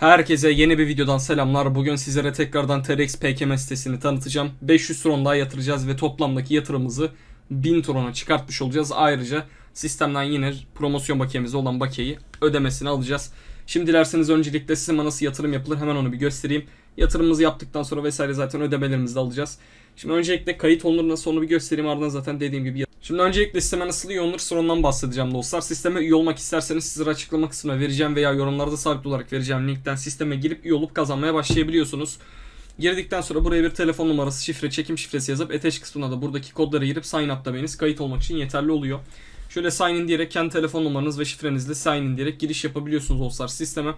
Herkese yeni bir videodan selamlar. Bugün sizlere tekrardan TRX PKM sitesini tanıtacağım. 500 tron daha yatıracağız ve toplamdaki yatırımımızı 1000 trona çıkartmış olacağız. Ayrıca sistemden yine promosyon bakiyemiz olan bakiyeyi ödemesini alacağız. Şimdi dilerseniz öncelikle sisteme nasıl yatırım yapılır hemen onu bir göstereyim. Yatırımımızı yaptıktan sonra vesaire zaten ödemelerimizi de alacağız. Şimdi öncelikle kayıt olunur nasıl onu bir göstereyim ardından zaten dediğim gibi Şimdi öncelikle sisteme nasıl üye olunur sonra ondan bahsedeceğim dostlar. Sisteme üye olmak isterseniz sizlere açıklama kısmına vereceğim veya yorumlarda sabit olarak vereceğim linkten sisteme girip üye olup kazanmaya başlayabiliyorsunuz. Girdikten sonra buraya bir telefon numarası, şifre, çekim şifresi yazıp eteş kısmına da buradaki kodları girip sign up demeniz kayıt olmak için yeterli oluyor. Şöyle sign in diyerek kendi telefon numaranız ve şifrenizle sign in diyerek giriş yapabiliyorsunuz dostlar sisteme.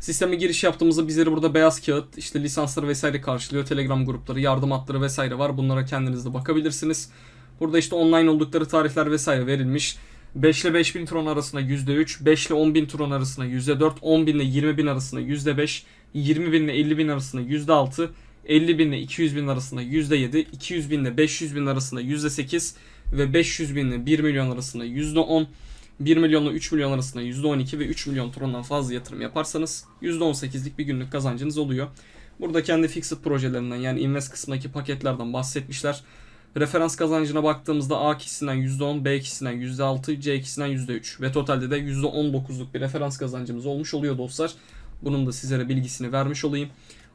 Sisteme giriş yaptığımızda bizleri burada beyaz kağıt, işte lisansları vesaire karşılıyor. Telegram grupları, yardım hatları vesaire var. Bunlara kendiniz de bakabilirsiniz. Burada işte online oldukları tarihler vesaire verilmiş. 5 ile 5000 tron arasında %3, 5 ile 10.000 tron arasında %4, 10.000 ile 20.000 arasında %5, 20.000 ile 50.000 arasında %6, 50.000 ile 200.000 arasında %7, 200.000 ile 500.000 arasında %8 ve 500.000 ile 1 milyon arasında %10, 1 milyonla 3 milyon arasında %12 ve 3 milyon trondan fazla yatırım yaparsanız %18'lik bir günlük kazancınız oluyor. Burada kendi fixed projelerinden yani invest kısmındaki paketlerden bahsetmişler. Referans kazancına baktığımızda A kişisinden %10, B kişisinden %6, C kişisinden %3 ve totalde de %19'luk bir referans kazancımız olmuş oluyor dostlar. Bunun da sizlere bilgisini vermiş olayım.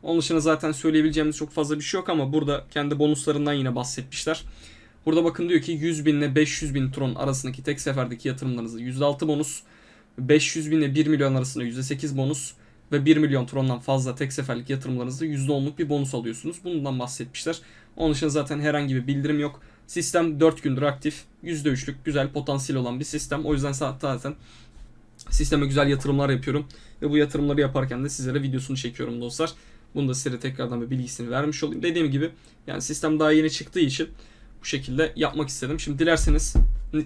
Onun dışında zaten söyleyebileceğimiz çok fazla bir şey yok ama burada kendi bonuslarından yine bahsetmişler. Burada bakın diyor ki 100 bin ile 500 bin tron arasındaki tek seferdeki yatırımlarınızda %6 bonus, 500 bin ile 1 milyon arasında %8 bonus ve 1 milyon trondan fazla tek seferlik yatırımlarınızda %10'luk bir bonus alıyorsunuz. Bundan bahsetmişler. Onun dışında zaten herhangi bir bildirim yok. Sistem 4 gündür aktif. %3'lük güzel potansiyel olan bir sistem. O yüzden zaten sisteme güzel yatırımlar yapıyorum. Ve bu yatırımları yaparken de sizlere videosunu çekiyorum dostlar. Bunu da size tekrardan bir bilgisini vermiş olayım. Dediğim gibi yani sistem daha yeni çıktığı için bu şekilde yapmak istedim. Şimdi dilerseniz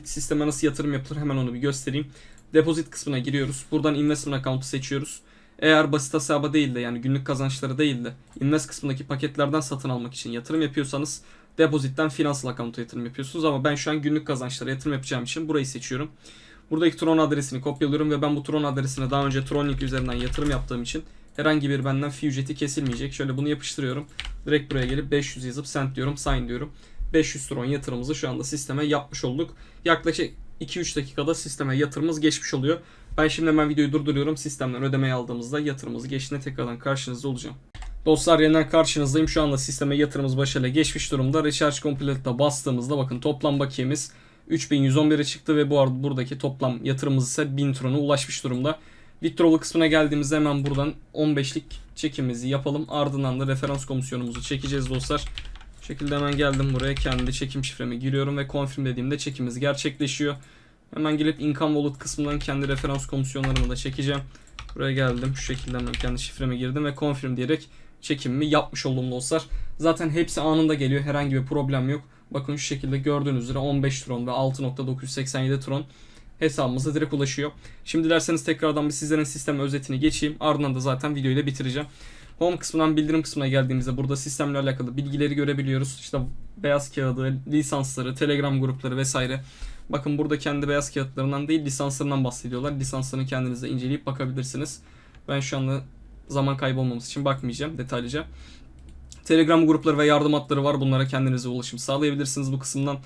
sisteme nasıl yatırım yapılır hemen onu bir göstereyim. Depozit kısmına giriyoruz. Buradan investment account'u seçiyoruz. Eğer basit hesaba değil de yani günlük kazançları değil de invest kısmındaki paketlerden satın almak için yatırım yapıyorsanız depozitten finansal account'a yatırım yapıyorsunuz ama ben şu an günlük kazançlara yatırım yapacağım için burayı seçiyorum. Buradaki Tron adresini kopyalıyorum ve ben bu Tron adresine daha önce Tronlink üzerinden yatırım yaptığım için herhangi bir benden fee ücreti kesilmeyecek. Şöyle bunu yapıştırıyorum. Direkt buraya gelip 500 yazıp send diyorum, sign diyorum. 500 Tron yatırımımızı şu anda sisteme yapmış olduk. Yaklaşık 2-3 dakikada sisteme yatırımımız geçmiş oluyor. Ben şimdi hemen videoyu durduruyorum. Sistemden ödemeyi aldığımızda yatırımımızı geçtiğinde tekrardan karşınızda olacağım. Dostlar yeniden karşınızdayım. Şu anda sisteme yatırımımız başarıyla geçmiş durumda. Recharge Complete'da bastığımızda bakın toplam bakiyemiz 3111'e çıktı ve bu arada buradaki toplam yatırımımız ise 1000 trona ulaşmış durumda. Withdrawal kısmına geldiğimizde hemen buradan 15'lik çekimizi yapalım. Ardından da referans komisyonumuzu çekeceğiz dostlar. Bu şekilde hemen geldim buraya. Kendi çekim şifremi giriyorum ve confirm dediğimde çekimiz gerçekleşiyor. Hemen gelip income wallet kısmından kendi referans komisyonlarımı da çekeceğim. Buraya geldim. Şu şekilde hemen kendi şifreme girdim ve confirm diyerek çekimimi yapmış oldum dostlar. Zaten hepsi anında geliyor. Herhangi bir problem yok. Bakın şu şekilde gördüğünüz üzere 15 tron ve 6.987 tron hesabımıza direkt ulaşıyor. Şimdi dilerseniz tekrardan bir sizlerin sistem özetini geçeyim. Ardından da zaten videoyu da bitireceğim. Home kısmından bildirim kısmına geldiğimizde burada sistemle alakalı bilgileri görebiliyoruz. İşte beyaz kağıdı, lisansları, telegram grupları vesaire. Bakın burada kendi beyaz kağıtlarından değil lisanslarından bahsediyorlar. Lisanslarını kendiniz inceleyip bakabilirsiniz. Ben şu anda zaman kaybolmamız için bakmayacağım detaylıca. Telegram grupları ve yardım hatları var. Bunlara kendinize ulaşım sağlayabilirsiniz bu kısımdan.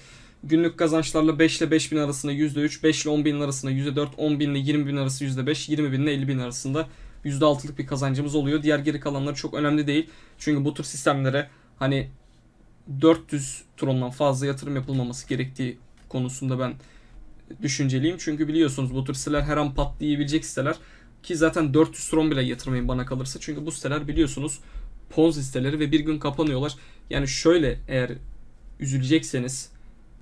Günlük kazançlarla 5 ile 5 bin arasında %3, 5 ile 10 bin arasında %4, 10 bin ile 20 bin arası %5, 20 bin ile 50 bin arasında %6'lık bir kazancımız oluyor. Diğer geri kalanlar çok önemli değil. Çünkü bu tür sistemlere hani 400 trondan fazla yatırım yapılmaması gerektiği konusunda ben düşünceliyim. Çünkü biliyorsunuz bu tür siteler her an patlayabilecek siteler. Ki zaten 400 tron bile yatırmayın bana kalırsa. Çünkü bu siteler biliyorsunuz Ponzi siteleri ve bir gün kapanıyorlar. Yani şöyle eğer üzülecekseniz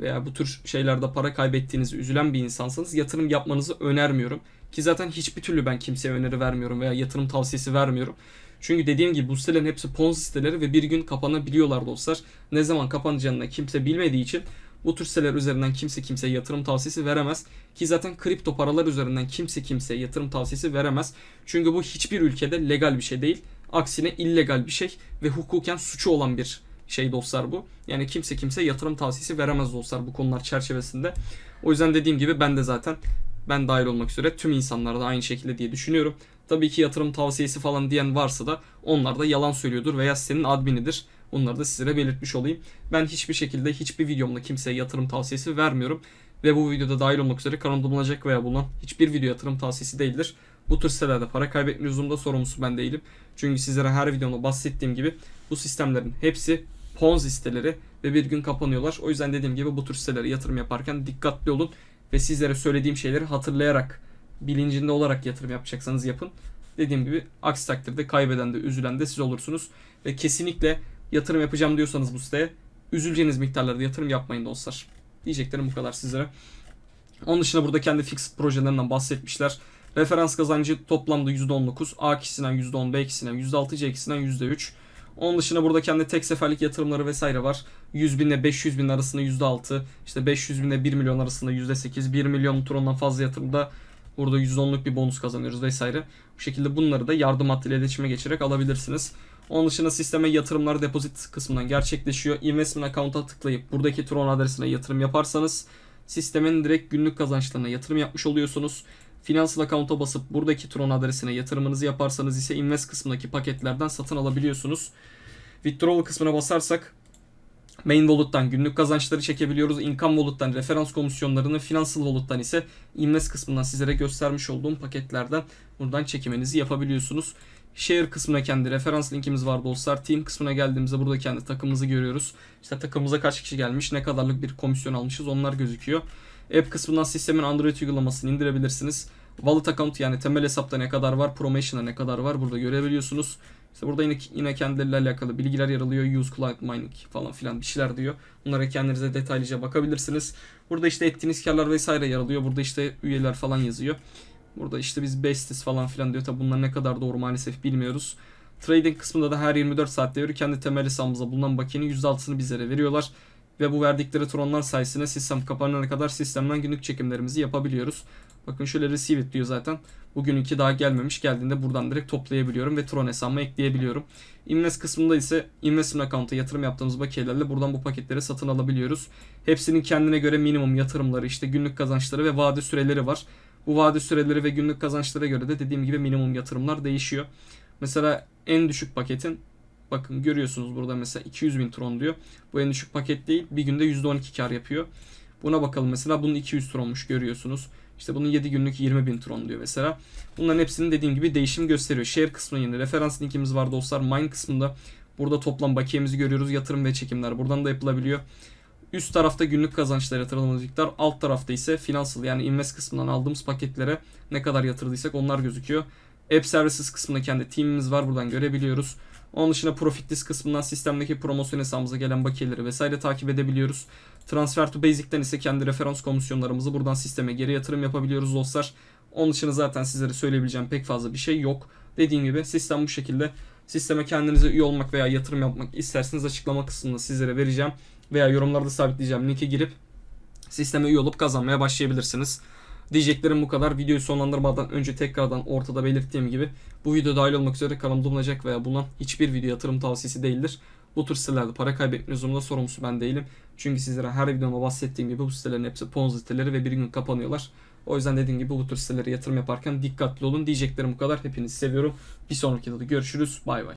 veya bu tür şeylerde para kaybettiğinizi üzülen bir insansanız yatırım yapmanızı önermiyorum. Ki zaten hiçbir türlü ben kimseye öneri vermiyorum veya yatırım tavsiyesi vermiyorum. Çünkü dediğim gibi bu sitelerin hepsi Ponzi siteleri ve bir gün kapanabiliyorlar dostlar. Ne zaman kapanacağını kimse bilmediği için bu tür siteler üzerinden kimse kimseye yatırım tavsiyesi veremez. Ki zaten kripto paralar üzerinden kimse kimseye yatırım tavsiyesi veremez. Çünkü bu hiçbir ülkede legal bir şey değil. Aksine illegal bir şey ve hukuken suçu olan bir şey dostlar bu. Yani kimse kimse yatırım tavsiyesi veremez dostlar bu konular çerçevesinde. O yüzden dediğim gibi ben de zaten ben dahil olmak üzere tüm insanlar da aynı şekilde diye düşünüyorum. Tabii ki yatırım tavsiyesi falan diyen varsa da onlar da yalan söylüyordur veya senin adminidir. Bunları da sizlere belirtmiş olayım. Ben hiçbir şekilde hiçbir videomda kimseye yatırım tavsiyesi vermiyorum. Ve bu videoda dahil olmak üzere kanalımda bulunacak veya bulunan hiçbir video yatırım tavsiyesi değildir. Bu tür sitelerde para kaybetme lüzumunda sorumlusu ben değilim. Çünkü sizlere her videomda bahsettiğim gibi bu sistemlerin hepsi Ponzi siteleri ve bir gün kapanıyorlar. O yüzden dediğim gibi bu tür sitelere yatırım yaparken dikkatli olun ve sizlere söylediğim şeyleri hatırlayarak, bilincinde olarak yatırım yapacaksanız yapın. Dediğim gibi aksi takdirde kaybeden de üzülen de siz olursunuz. Ve kesinlikle yatırım yapacağım diyorsanız bu siteye üzüleceğiniz miktarlarda yatırım yapmayın dostlar. Diyeceklerim bu kadar sizlere. Onun dışında burada kendi fixed projelerinden bahsetmişler. Referans kazancı toplamda %19, A kişisinden %10, B kişisinden %6, C kişisinden %3. Onun dışında burada kendi tek seferlik yatırımları vesaire var. 100 bin ile 500 bin arasında %6, işte 500 bin ile 1 milyon arasında %8, 1 milyon turondan fazla yatırımda burada %10'luk bir bonus kazanıyoruz vesaire. Bu şekilde bunları da yardım hattıyla iletişime geçerek alabilirsiniz. Onun dışında sisteme yatırımlar depozit kısmından gerçekleşiyor. Investment account'a tıklayıp buradaki Tron adresine yatırım yaparsanız sistemin direkt günlük kazançlarına yatırım yapmış oluyorsunuz. Financial account'a basıp buradaki Tron adresine yatırımınızı yaparsanız ise invest kısmındaki paketlerden satın alabiliyorsunuz. Withdrawal kısmına basarsak Main Wallet'tan günlük kazançları çekebiliyoruz. Income Wallet'tan referans komisyonlarını, Financial Wallet'tan ise Invest kısmından sizlere göstermiş olduğum paketlerden buradan çekiminizi yapabiliyorsunuz. Share kısmına kendi referans linkimiz var dostlar. Team kısmına geldiğimizde burada kendi takımımızı görüyoruz. İşte takımımıza kaç kişi gelmiş, ne kadarlık bir komisyon almışız onlar gözüküyor. App kısmından sistemin Android uygulamasını indirebilirsiniz. Wallet account yani temel hesapta ne kadar var, promotion'a ne kadar var burada görebiliyorsunuz. İşte burada yine, yine kendileriyle alakalı bilgiler yer alıyor. Use client mining falan filan bir şeyler diyor. Bunlara kendinize detaylıca bakabilirsiniz. Burada işte ettiğiniz karlar vesaire yer alıyor. Burada işte üyeler falan yazıyor. Burada işte biz besties falan filan diyor. Tabi bunlar ne kadar doğru maalesef bilmiyoruz. Trading kısmında da her 24 saatte göre kendi temel hesabımızda bulunan bakiyenin %6'sını bizlere veriyorlar. Ve bu verdikleri tronlar sayesinde sistem kapanana kadar sistemden günlük çekimlerimizi yapabiliyoruz. Bakın şöyle receive it diyor zaten. Bugününki daha gelmemiş. Geldiğinde buradan direkt toplayabiliyorum ve Tron hesabıma ekleyebiliyorum. Invest kısmında ise investment account'a yatırım yaptığımız bakiyelerle buradan bu paketleri satın alabiliyoruz. Hepsinin kendine göre minimum yatırımları, işte günlük kazançları ve vade süreleri var. Bu vade süreleri ve günlük kazançlara göre de dediğim gibi minimum yatırımlar değişiyor. Mesela en düşük paketin bakın görüyorsunuz burada mesela 200 bin tron diyor. Bu en düşük paket değil. Bir günde %12 kar yapıyor. Buna bakalım mesela bunun 200 tronmuş görüyorsunuz. İşte bunun 7 günlük 20 bin tron diyor mesela. Bunların hepsinin dediğim gibi değişim gösteriyor. Share kısmında yine referans linkimiz var dostlar. Mine kısmında burada toplam bakiyemizi görüyoruz. Yatırım ve çekimler buradan da yapılabiliyor. Üst tarafta günlük kazançlar miktar. Alt tarafta ise finansal yani invest kısmından aldığımız paketlere ne kadar yatırdıysak onlar gözüküyor. App Services kısmında kendi teamimiz var buradan görebiliyoruz. Onun dışında Profit List kısmından sistemdeki promosyon hesabımıza gelen bakiyeleri vesaire takip edebiliyoruz. Transfer to Basic'ten ise kendi referans komisyonlarımızı buradan sisteme geri yatırım yapabiliyoruz dostlar. Onun dışında zaten sizlere söyleyebileceğim pek fazla bir şey yok. Dediğim gibi sistem bu şekilde. Sisteme kendinize üye olmak veya yatırım yapmak isterseniz açıklama kısmında sizlere vereceğim. Veya yorumlarda sabitleyeceğim linke girip sisteme üye olup kazanmaya başlayabilirsiniz. Diyeceklerim bu kadar. Videoyu sonlandırmadan önce tekrardan ortada belirttiğim gibi bu video dahil olmak üzere kanalımda bulunacak veya bulunan hiçbir video yatırım tavsiyesi değildir. Bu tür sitelerde para kaybetme lüzumunda sorumlusu ben değilim. Çünkü sizlere her videomda bahsettiğim gibi bu sitelerin hepsi ponzi siteleri ve bir gün kapanıyorlar. O yüzden dediğim gibi bu tür sitelere yatırım yaparken dikkatli olun. Diyeceklerim bu kadar. Hepinizi seviyorum. Bir sonraki videoda görüşürüz. Bay bay.